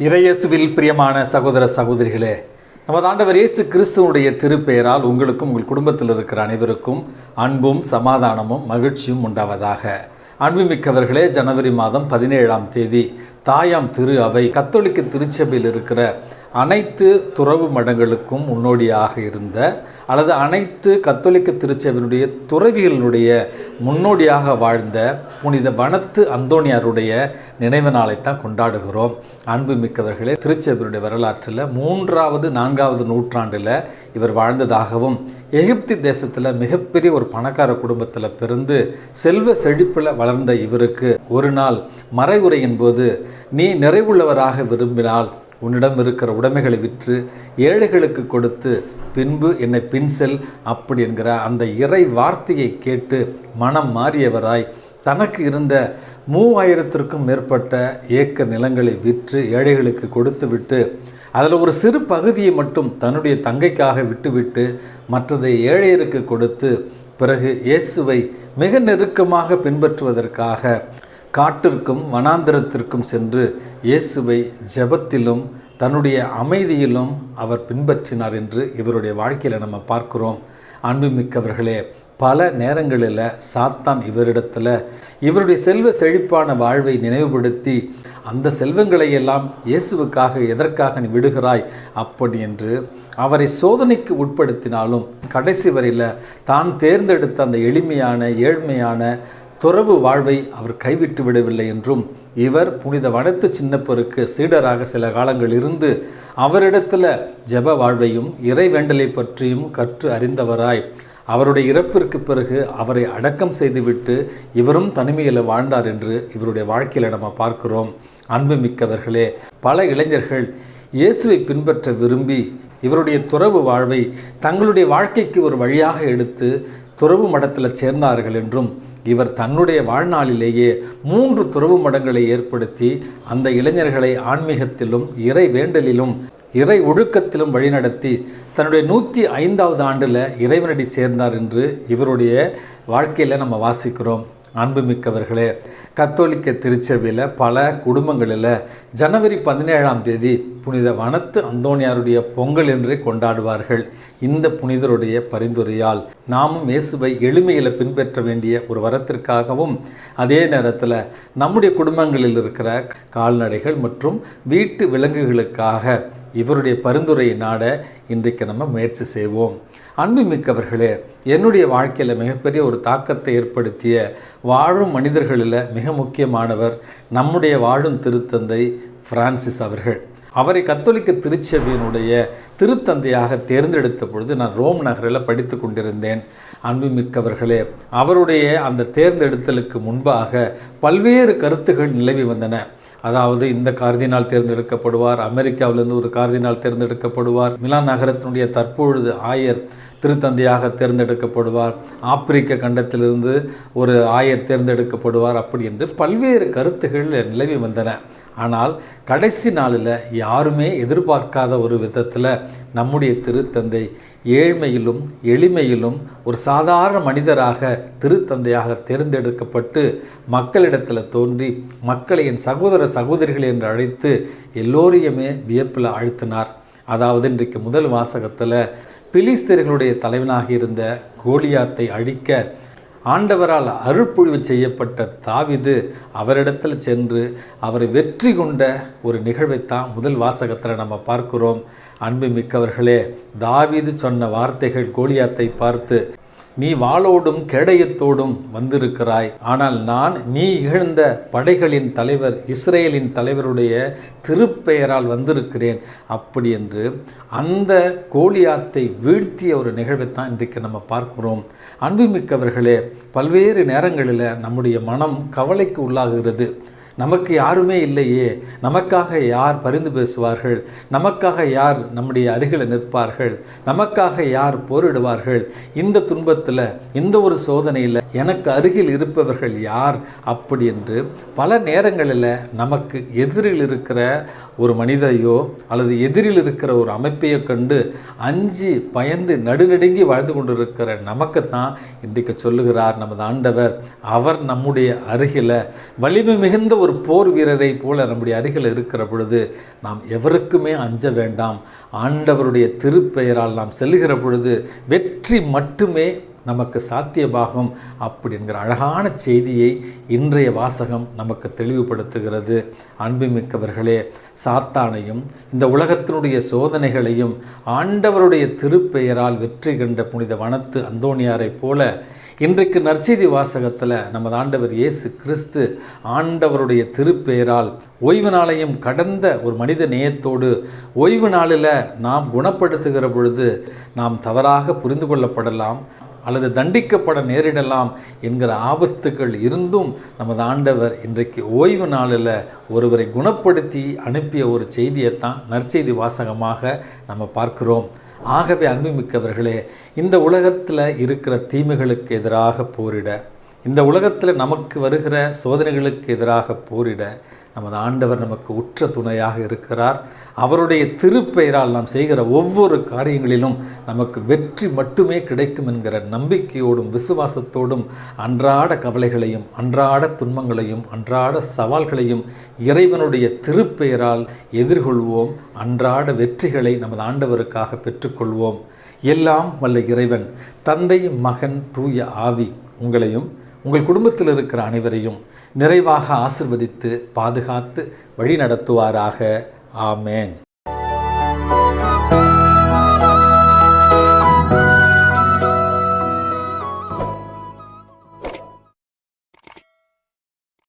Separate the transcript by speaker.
Speaker 1: இறையேசுவில் பிரியமான சகோதர சகோதரிகளே நமது ஆண்டவர் இயேசு கிறிஸ்துவனுடைய திருப்பெயரால் உங்களுக்கும் உங்கள் குடும்பத்தில் இருக்கிற அனைவருக்கும் அன்பும் சமாதானமும் மகிழ்ச்சியும் உண்டாவதாக. அன்புமிக்கவர்களே ஜனவரி மாதம் பதினேழாம் தேதி தாயாம் திரு அவை கத்தோலிக்க திருச்சபையில் இருக்கிற அனைத்து துறவு மடங்களுக்கும் முன்னோடியாக இருந்த அல்லது அனைத்து கத்தோலிக்க திருச்சபையினுடைய துறவிகளினுடைய முன்னோடியாக வாழ்ந்த புனித வனத்து அந்தோணியாருடைய நினைவு நாளைத்தான் கொண்டாடுகிறோம். அன்பு மிக்கவர்களே திருச்சபையினுடைய வரலாற்றில் மூன்றாவது நான்காவது நூற்றாண்டில் இவர் வாழ்ந்ததாகவும் எகிப்தி தேசத்தில் மிகப்பெரிய ஒரு பணக்கார குடும்பத்தில் பிறந்து செல்வ செழிப்பில் வளர்ந்த இவருக்கு ஒரு நாள் மறைவுரையின் போது நீ நிறைவுள்ளவராக விரும்பினால் உன்னிடம் இருக்கிற உடைமைகளை விற்று ஏழைகளுக்கு கொடுத்து பின்பு என்னை பின் செல் அப்படி என்கிற அந்த இறை வார்த்தையை கேட்டு மனம் மாறியவராய் தனக்கு இருந்த மூவாயிரத்திற்கும் மேற்பட்ட ஏக்கர் நிலங்களை விற்று ஏழைகளுக்கு கொடுத்துவிட்டு அதில் ஒரு சிறு பகுதியை மட்டும் தன்னுடைய தங்கைக்காக விட்டுவிட்டு மற்றதை ஏழையருக்கு கொடுத்து பிறகு இயேசுவை மிக நெருக்கமாக பின்பற்றுவதற்காக காட்டிற்கும் வனாந்திரத்திற்கும் சென்று இயேசுவை ஜெபத்திலும் தன்னுடைய அமைதியிலும் அவர் பின்பற்றினார் என்று இவருடைய வாழ்க்கையில் நம்ம பார்க்கிறோம். அன்புமிக்கவர்களே பல நேரங்களில் சாத்தான் இவரிடத்தில் இவருடைய செல்வ செழிப்பான வாழ்வை நினைவுபடுத்தி அந்த செல்வங்களை எல்லாம் இயேசுவுக்காக எதற்காக நீ விடுகிறாய் அப்படி என்று அவரை சோதனைக்கு உட்படுத்தினாலும் கடைசி வரையில் தான் தேர்ந்தெடுத்த அந்த எளிமையான ஏழ்மையான துறவு வாழ்வை அவர் கைவிட்டு விடவில்லை என்றும் இவர் புனித வனத்து சின்னப்பருக்கு சீடராக சில காலங்கள் இருந்து அவரிடத்தில் ஜெப வாழ்வையும் இறைவேண்டலை பற்றியும் கற்று அறிந்தவராய் அவருடைய இறப்பிற்கு பிறகு அவரை அடக்கம் செய்துவிட்டு இவரும் தனிமையில் வாழ்ந்தார் என்று இவருடைய வாழ்க்கையில் நம்ம பார்க்கிறோம். அன்புமிக்கவர்களே பல இளைஞர்கள் இயேசுவை பின்பற்ற விரும்பி இவருடைய துறவு வாழ்வை தங்களுடைய வாழ்க்கைக்கு ஒரு வழியாக எடுத்து துறவு மடத்தில் சேர்ந்தார்கள் என்றும் இவர் தன்னுடைய வாழ்நாளிலேயே மூன்று துறவு மடங்களை ஏற்படுத்தி அந்த இளைஞர்களை ஆன்மீகத்திலும் இறை வேண்டலிலும் இறை ஒழுக்கத்திலும் வழிநடத்தி தன்னுடைய நூற்றி ஐந்தாவது ஆண்டில் இறைவனடி சேர்ந்தார் என்று இவருடைய வாழ்க்கையில் நம்ம வாசிக்கிறோம். அன்புமிக்கவர்களே கத்தோலிக்க திருச்சபையில் பல குடும்பங்களில் ஜனவரி பதினேழாம் தேதி புனித வனத்து அந்தோணியாருடைய பொங்கல் என்று கொண்டாடுவார்கள். இந்த புனிதருடைய பரிந்துரையால் நாமும் இயேசுவை எளிமையில் பின்பற்ற வேண்டிய ஒரு வரத்திற்காகவும் அதே நேரத்தில் நம்முடைய குடும்பங்களில் இருக்கிற கால்நடைகள் மற்றும் வீட்டு விலங்குகளுக்காக இவருடைய பரிந்துரையை நாட இன்றைக்கு நம்ம முயற்சி செய்வோம். அன்புமிக்கவர்களே என்னுடைய வாழ்க்கையில் மிகப்பெரிய ஒரு தாக்கத்தை ஏற்படுத்திய வாழும் மனிதர்களில் மிக முக்கியமானவர் நம்முடைய வாழும் திருத்தந்தை பிரான்சிஸ் அவர்கள். அவரை கத்தோலிக்க திருச்சபையினுடைய திருத்தந்தையாக தேர்ந்தெடுத்த பொழுது நான் ரோம் நகரில் படித்து கொண்டிருந்தேன். அன்புமிக்கவர்களே அவருடைய அந்த தேர்ந்தெடுத்தலுக்கு முன்பாக பல்வேறு கருத்துகள் நிலவி வந்தன. அதாவது இந்த கார்தினால் தேர்ந்தெடுக்கப்படுவார் அமெரிக்காவிலிருந்து ஒரு கார்தினால் தேர்ந்தெடுக்கப்படுவார் மிலான் நகரத்தினுடைய தற்பொழுது ஆயர் திருத்தந்தையாக தேர்ந்தெடுக்கப்படுவார் ஆப்பிரிக்க கண்டத்திலிருந்து ஒரு ஆயர் தேர்ந்தெடுக்கப்படுவார் அப்படி என்று பல்வேறு கருத்துகள் நிலவி வந்தன. ஆனால் கடைசி நாளில் யாருமே எதிர்பார்க்காத ஒரு விதத்தில் நம்முடைய திருத்தந்தை ஏழ்மையிலும் எளிமையிலும் ஒரு சாதாரண மனிதராக திருத்தந்தையாக தேர்ந்தெடுக்கப்பட்டு மக்களிடத்தில் தோன்றி மக்களை என் சகோதர சகோதரிகள் என்று அழைத்து எல்லோரையுமே வியப்பில் அழுத்தினார் அதாவது இன்றைக்கு முதல் வாசகத்தில் பிலிஸ்தீர்களுடைய தலைவனாக இருந்த கோலியாத்தை அழிக்க ஆண்டவரால் அருள்பொழிவு செய்யப்பட்ட தாவிது அவரிடத்தில் சென்று அவரை வெற்றி கொண்ட ஒரு நிகழ்வைத்தான் முதல் வாசகத்தில் நம்ம பார்க்கிறோம். அன்பு மிக்கவர்களே தாவிது சொன்ன வார்த்தைகள் கோலியாத்தை பார்த்து நீ வாளோடும் கேடயத்தோடும் வந்திருக்கிறாய். ஆனால் நான் நீ இகழ்ந்த படைகளின் தலைவர் இஸ்ரேலின் தலைவருடைய திருப்பெயரால் வந்திருக்கிறேன். அப்படி என்று அந்த கோலியாத்தை வீழ்த்திய ஒரு நிகழ்வைத்தான் இன்றைக்கு நம்ம பார்க்கிறோம். அன்புமிக்கவர்களே பல்வேறு நேரங்களில் நம்முடைய மனம் கவலைக்கு உள்ளாகிறது. நமக்கு யாருமே இல்லையே. நமக்காக யார் பரிந்து பேசுவார்கள்? நமக்காக யார் நம்முடைய அருகில் நிற்பார்கள்? நமக்காக யார் போரிடுவார்கள்? இந்த துன்பத்தில் இந்த ஒரு சோதனையில் எனக்கு அருகில் இருப்பவர்கள் யார் அப்படி என்று பல நேரங்களில் நமக்கு எதிரில் இருக்கிற ஒரு மனிதரையோ அல்லது எதிரில் இருக்கிற ஒரு அமைப்பையோ கண்டு அஞ்சு பயந்து நடுநடுங்கி வாழ்ந்து கொண்டிருக்கிற நமக்குத்தான் இன்றைக்கு சொல்லுகிறார் நமது ஆண்டவர். அவர் நம்முடைய அருகில் வலிமை மிகுந்த ஒரு போர் வீரரை போல நம்முடைய அருகில் இருக்கிற பொழுது நாம் எவருக்குமே அஞ்ச வேண்டாம். ஆண்டவருடைய திருப்பெயரால் நாம் செல்லுகிற பொழுது வெற்றி மட்டுமே நமக்கு சாத்தியமாகும் அப்படிங்கிற அழகான செய்தியை இன்றைய வாசகம் நமக்கு தெளிவுபடுத்துகிறது. அன்புமிக்கவர்களே சாத்தானையும் இந்த உலகத்தினுடைய சோதனைகளையும் ஆண்டவருடைய திருப்பெயரால் வெற்றி கண்ட புனித வனத்து அந்தோணியாரைப் போல இன்றைக்கு நற்செய்தி வாசகத்தில் நமது ஆண்டவர் இயேசு கிறிஸ்து ஆண்டவருடைய திருப்பெயரால் ஓய்வு நாளையும் கடந்த ஒரு மனித நேயத்தோடு ஓய்வு நாளில் நாம் குணப்படுத்துகிற பொழுது நாம் தவறாக புரிந்து கொள்ளப்படலாம். அல்லது தண்டிக்கப்பட நேரிடலாம் என்கிற ஆபத்துக்கள் இருந்தும் நமது ஆண்டவர் இன்றைக்கு ஓய்வு நாளில் ஒருவரை குணப்படுத்தி அனுப்பிய ஒரு செய்தியைத்தான் நற்செய்தி வாசகமாக நம்ம பார்க்கிறோம். ஆகவே அன்புமிக்கவர்களே இந்த உலகத்தில் இருக்கிற தீமைகளுக்கு எதிராக போரிட இந்த உலகத்தில் நமக்கு வருகிற சோதனைகளுக்கு எதிராக போரிட நமது ஆண்டவர் நமக்கு உற்ற துணையாக இருக்கிறார். அவருடைய திருப்பெயரால் நாம் செய்கிற ஒவ்வொரு காரியங்களிலும் நமக்கு வெற்றி மட்டுமே கிடைக்கும் என்கிற நம்பிக்கையோடும் விசுவாசத்தோடும் அன்றாட கவலைகளையும் அன்றாட துன்பங்களையும் அன்றாட சவால்களையும் இறைவனுடைய திருப்பெயரால் எதிர்கொள்வோம். அன்றாட வெற்றிகளை நமது ஆண்டவருக்காக பெற்றுக்கொள்வோம். எல்லாம் வல்ல இறைவன் தந்தை மகன் தூய ஆவி உங்களையும் உங்கள் குடும்பத்தில் இருக்கிற அனைவரையும் நிறைவாக ஆசிர்வதித்து பாதுகாத்து வழி நடத்துவாராக ஆமேன்.